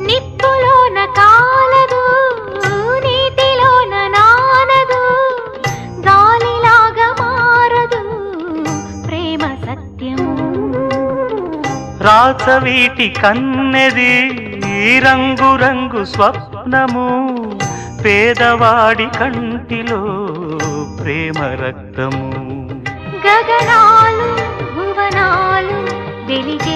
నిప్పులోన కాలదు నీటిలోన నానదు గాలిలాగా మారదు ప్రేమ సత్యము. రాచవీటి కన్నెది రంగు రంగు స్వప్నము. పేదవాడి కంటిలో ప్రేమ రక్తము. గగనాలు భువనాలు ప్రేమతో